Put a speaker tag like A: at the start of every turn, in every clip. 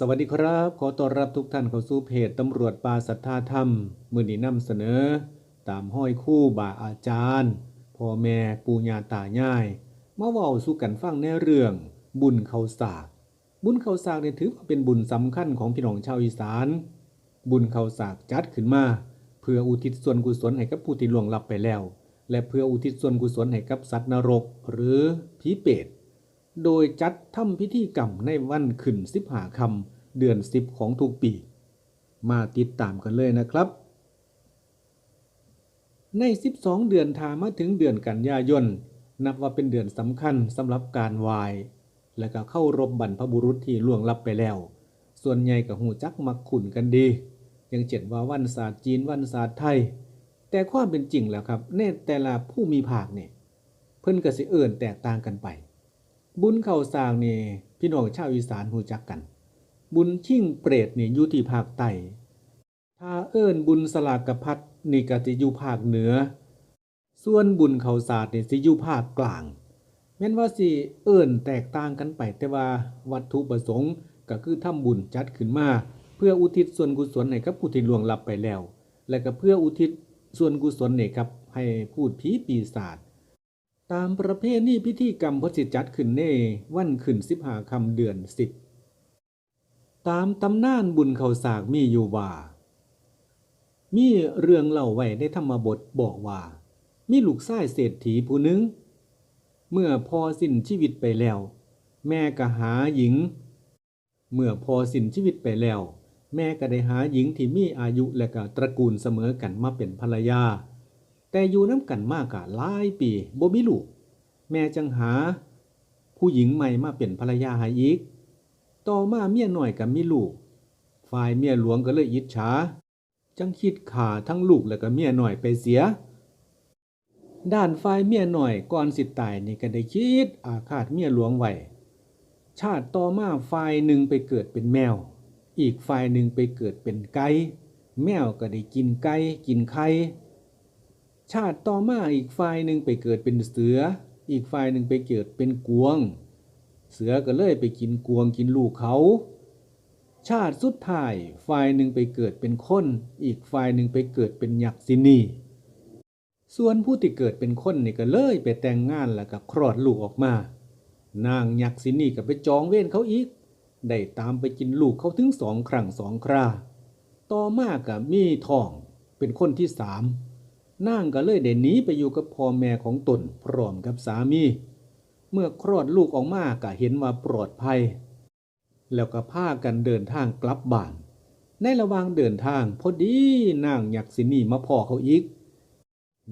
A: สวัสดีครับ ขอต้อนรับทุกท่านเข้าสู่เพจตำรวจปลาศรัทธาธรรม มือนี้นำเสนอ ตามห้อยคู่บาอาจารย์พ่อแม่ปู่ย่าตายายมาเว้าสู่กันฟังในเรื่อง บุญเขาสาก บุญเขาสากเนี่ยถือว่าเป็นบุญสำคัญของพี่น้องชาวอีสาน บุญเขาสากจัดขึ้นมา เพื่ออุทิศส่วนกุศลให้กับผู้ที่ล่วงลับไปแล้ว และเพื่ออุทิศส่วนกุศลให้กับสัตว์นรก หรือผีเปรต โดยจัดทำพิธีกรรมในวันขึ้นสิบหาคำเดือนสิบของทุกปี มาติดตามกันเลยนะครับ ใน 12 เดือนทามาถึงเดือนกันยายน นับว่าเป็นเดือนสำคัญสำหรับการไหวายและก็เข้ารบบรรพบุรุษที่ล่วงลับไปแล้ว ส่วนใหญ่กับหูจักมักขุนกันดีย่างเช่นว่าวันศาสตร์จีนวันศาสตร์ไทย แต่ความเป็นจริงแล้วครับในแต่ละผู้มีภาคเนี่ยเพิ่นก็สิเอิ่นแตกต่างกันไป บุญเข้าสร้างนี่พี่น้องชาวอีสานหูจักกัน บุญชิ่งเปรตนี่อยู่ที่ภาคใต้ถ้าเอิ้นบุญสลากพัดนี่ก็สิอยู่ภาคเหนือ ส่วนบุญเข้าสาดนี่สิอยู่ภาคกลางแม้นว่าสิเอิ้นแตกต่างกันไปแต่ว่าวัตถุประสงค์ก็คือทำบุญจัดขึ้นมา เพื่ออุทิศส่วนกุศลให้กับผู้ที่ล่วงลับไปแล้ว และก็เพื่ออุทิศส่วนกุศลนี่ครับให้พูดผีปีศาจ ตามประเพณีพิธีกรรมพอสิจัดขึ้นในวันขึ้นสิบหาคำเดือนสิบตามตำนานบุญเขาสากมีอยู่ว่า มีเรื่องเล่าไว้ในธรรมบทบอกว่า มีลูกชายเศรษฐีผู้หนึ่งเมื่อพอสิ้นชีวิตไปแล้ว แม่ก็หาหญิง เมื่อพอสิ้นชีวิตไปแล้ว แม่ก็ได้หาหญิงที่มีอายุและก็ตระกูลเสมอกันมาเป็นภรรยา แต่อยู่น้ำกันมากกะหลายปีบ่มีลูก แม่จังหา ผู้หญิงใหม่มาเป็นภรรยาให้อีก ต่อมาเมียหน้อยกับมีลูก ฝ่ายเมียหลวงก็เลยอิจฉา จังคิดขาทั้งลูกและก็เมียหน้อยไปเสีย ด้านฝ่ายเมียหน้อยก่อนสิตายนี่ก็ได้คิดอาฆาตเมียหลวงไว้ ชาติต่อมาฝ่ายหนึ่งไปเกิดเป็นแมว อีกฝ่ายหนึ่งไปเกิดเป็นไก่ แมวก็ได้กินไก่กินไข่ ชาติต่อมาอีกฝ่ายหนึ่งไปเกิดเป็นเสือ อีกฝ่ายหนึ่งไปเกิดเป็นกวง เสือก็เลยไปกินกวงกินลูกเขา ชาติสุดท้ายฝ่ายหนึ่งไปเกิดเป็นคน อีกฝ่ายหนึ่งไปเกิดเป็นหยักษินีส่วนผู้ที่เกิดเป็นคนนี่ก็เลยไปแต่งงานแล้วก็คลอดลูกออกมา นางยักษินีก็ไปจองเวรเขาอีก ได้ตามไปกินลูกเขาถึงสองครั้งสองครา ต่อมาก็มีทองเป็นคนที่สาม นางก็เลยได้หนีไปอยู่กับพ่อแม่ของตนพร้อมกับสามี เมื่อคลอดลูกออกมาก็เห็นว่าปลอดภัย แล้วก็พากันเดินทางกลับบ้าน ในระหว่างเดินทางพอดีนางยักษินีมาพ่อเขาอีก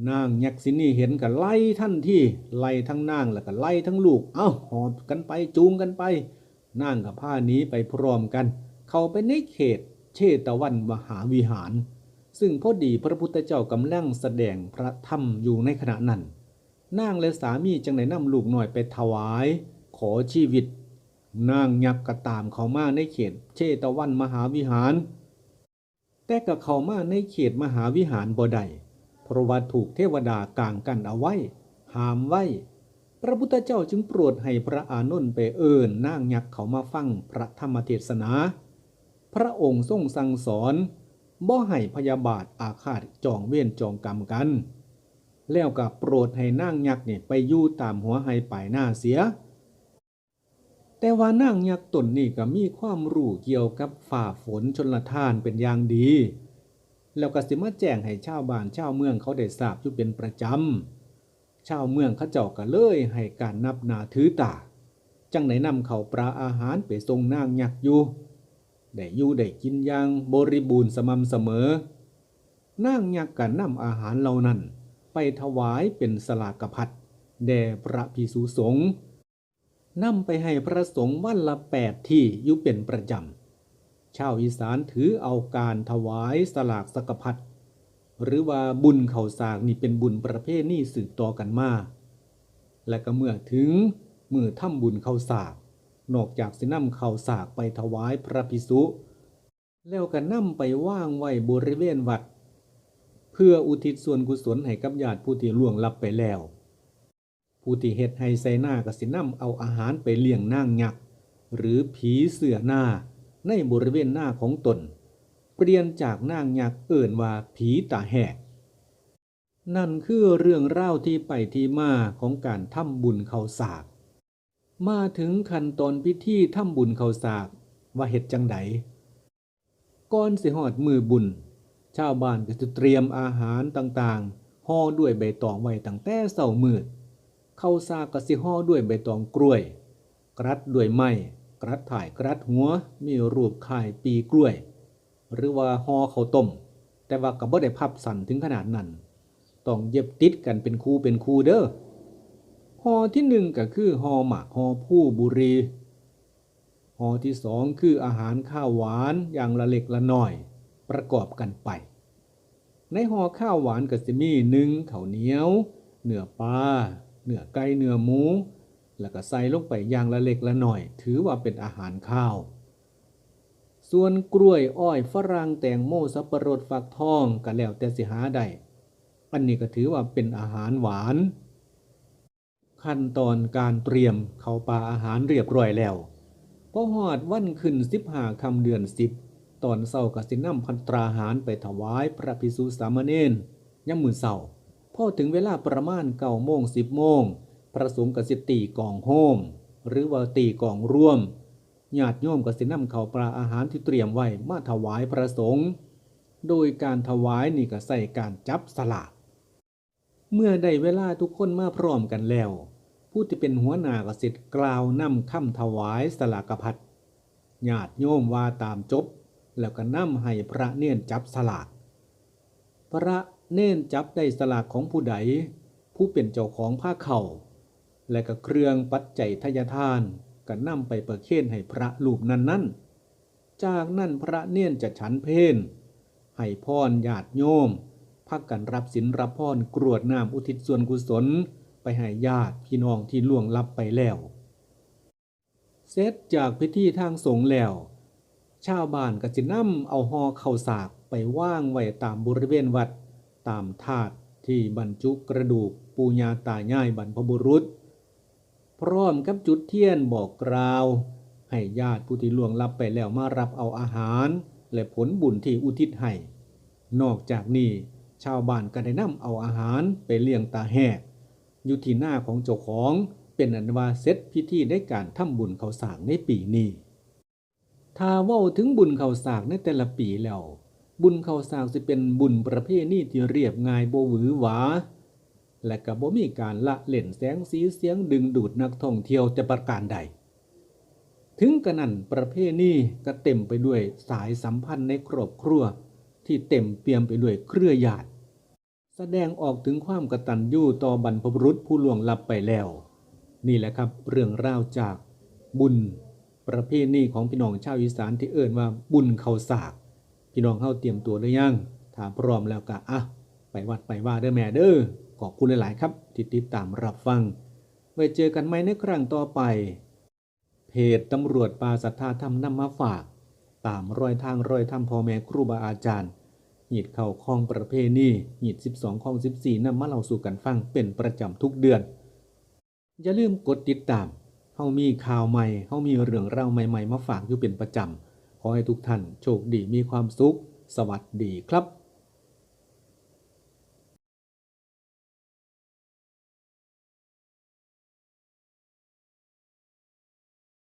A: นางยักษินีเห็นก็ไล่ทันที่ไล่ทั้งนางแล้วก็ไล่ทั้งลูก เอ้าหอบกันไปจูงกันไป นางกับผ้าหนี้ไปพร้อมกัน เข้าไปในเขตเชตวันมหาวิหาร ซึ่งพอดีพระพุทธเจ้ากำลังแสดงพระธรรมอยู่ในขณะนั้นนางและสามีจึงได้นำลูกหน่อยไปถวาย ขอชีวิต นางยักษ์ก็ตามเขามาในเขตเชตวันมหาวิหาร แต่ก็เขามาในเขตมหาวิหารบ่ได้เพราะว่าถูกเทวดากางกันเอาไว้ ห้ามไว้ พระพุทธเจ้าจึงโปรดให้พระอานนท์ไปเอิญนางยักษ์เขามาฟังพระธรรมเทศนา พระองค์ทรงสั่งสอน บ่ให้พยาบาทอาฆาตจองเวรจองกรรมกัน แล้วก็โปรดให้นางยักษ์เนี่ยไปยู่ตามหัวไห้ปลายหน้าเสีย แต่ว่านางยักษ์ตนนี่ก็มีความรู้เกี่ยวกับฝ่าฝนชนละทานเป็นอย่างดี แล้วก็สิมาแจ้งให้ชาวบ้านชาวเมืองเขาได้ทราบอยู่เป็นประจำชาวเมืองเขาเจ้าก็เลยให้การนับนาถือตาจังไหนนำเขาปลาอาหารไปทรงนางยักษ์อยู่ ได้อยู่ได้กินอย่างบริบูรณ์สม่ำเสมอนางยักกันนำอาหารเหล่านั้น ไปถวายเป็นสลากพัดแด่พระภิกษุสงฆ์นำไปให้พระสงฆ์วันละแปดที่อยู่เป็นประจำชาวอีสานถือเอาการถวายสลากสกพัดหรือว่าบุญเข่าสากนี่เป็นบุญประเภทนี้สืบต่อกันมา และก็เมื่อถึงมือถ้ำบุญเข่าสาก นอกจากสินำเขาสากไปถวายพระภิกษุ แล้วก็นำไปว่างไว้บริเวณวัด เพื่ออุทิศส่วนกุศลให้กับญาติผู้ที่ล่วงลับไปแล้ว ผู้ที่เฮ็ดให้ใส่หน้าก็สินำเอาอาหารไปเลี้ยงนางยักษ์หรือผีเสือหน้าในบริเวณหน้าของตน เปลี่ยนจากนางยักษ์เอิ่นว่าผีตาแหกนั่นคือเรื่องเล่าที่ไปที่มาของการทำบุญเขาสาก มาถึงขั้นตอนพิธีทำบุญเขาสากว่าเฮ็ดจังไดก่อนสิฮอดมือบุญ ชาวบ้านก็จะเตรียมอาหารต่างๆห่อด้วยใบตองไว้ตั้งแต่เช้ามืดข้าวสากก็สิห่อด้วยใบตองกล้วย กรัดด้วยไม้กรัดถ่ายกรัดหัวมีรูปข่ายปีกล้วย หรือว่าห่อข้าวต้ม แต่ว่าก็บ่ได้พับสั่นถึงขนาดนั้นต้องเย็บติดกันเป็นคู่เป็นคู่เด้อ อที่หนึ่งก็คือหอหมากหอผู้บุรีหอที่สองคืออาหารข้าวหวานอย่างละเล็กละน้อย ประกอบกันไป ในหอข้าวหวานก็จะมีหนึ่งข้าวเหนียวเนื้อปลาเนื้อไก่เนื้อหมู แล้วก็ใส่ลงไปอย่างละเล็กละหน่อย ถือว่าเป็นอาหารข้าว ส่วนกล้วยอ้อยฝรั่งแตงโมสับปะรดฟักทองก็แล้วแต่สิหาได้ อันนี้ก็ถือว่าเป็นอาหารหวาน ขั้นตอนการเตรียมเข้าวปลาอาหารเรียบร้อยแล้วพอหอดวันขึ้นสิบหาคำเดือนสิบตอนเศร้าก็สินำพันตราหารไปถวายพระภิกษุสามเณรย่ำมือเศร้าพอถึงเวลาประมาณเก้าโมงสิบโมงพระสงฆ์กสิตีกองโฮมหรือว่าตีกองร่วมญาติโยมก็สินำข้าวปลาอาหารที่เตรียมไว้มาถวายพระสงฆ์โดยการถวายนี่ก็ใส่การจับสลากเมื่อได้เวลาทุกคนมาพร้อมกันแล้ว ผู้ที่เป็นหัวหน้ากสิทธิ์กล่าวนำคำถวายสลากพัดญาติโยมว่าตามจบ แล้วก็นำให้พระเนียนจับสลาก พระเน้นจับได้สลากของผู้ใด ผู้เป็นเจ้าของผ้าเข่า และก็เครื่องปัจจัยทายทานก็นำไปเปิดเค้นให้พระรูปนั้นนั้นจากนั้นพระเนียนจะฉันเพนให้พรญาติโยมพักกันรับศีลรับพรกรวดน้ำอุทิศส่วนกุศล ไปให้ญาติพี่น้องที่ล่วงลับไปแล้ว เสร็จจากพิธีทางสงฆ์แล้ว ชาวบ้านก็จะนำเอาห่อข้าวสากไปว่างไว้ตามบริเวณวัด ตามธาตุที่บรรจุกระดูกปูญาตายายบรรพบุรุษ พร้อมกับจุดเทียนบอกกล่าว ให้ญาติผู้ที่ล่วงลับไปแล้วมารับเอาอาหาร และผลบุญที่อุทิศให้นอกจากนี้ชาวบ้านก็ได้นำเอาอาหารไปเลี้ยงตาแหก อยู่ที่หน้าของเจ้าของเป็นอันว่าเสร็จพิธีได้การทำบุญเขาสากในปีนี้ถ้าเว้าถึงบุญเขาสากในแต่ละปีแล้ว บุญเขาสากสิเป็นบุญประเภทนี้ที่เรียบง่ายโบหวือหวา และก็บ่มีการละเล่นแสงสีเสียงดึงดูดนักท่องเที่ยวแต่ประการใด ถึงกระนั้นประเภทนี้ก็เต็มไปด้วยสายสัมพันธ์ในครอบครัว ที่เต็มเปี่ยมไปด้วยเครือญาติ แสดงออกถึงความกตัญญูต่อบรรพบุรุษผู้ล่วงลับไปแล้ว นี่แหละครับ เรื่องราวจากบุญประเพณีของพี่น้องชาวอีสานที่เอ่นว่าบุญเขาสาก พี่น้องเข้าเตรียมตัวหรือยังถ้าพร้อมแล้วก็อะไปวัดไปว่าเด้อแม่เด้อขอบคุณหลาย ๆ ครับ ที่ติดตามรับฟัง ไว้เจอกันใหม่ในครั้งต่อไป เพจตำรวจปลาศรัทธาธรรมนำมาฝาก ตามรอยทางรอยธรรมพ่อแม่ครูบาอาจารย์ หีดเข่าคลองประเพณีหีด 12คลอง 14นำมาเล่าสู่กันฟังเป็นประจำทุกเดือน อย่าลืมกดติดตามเฮามีข่าวใหม่เฮามีเรื่องราวใหม่ๆ มาฝากอยู่เป็นประจำขอให้ทุกท่านโชคดีมีความสุข สวัสดีครับ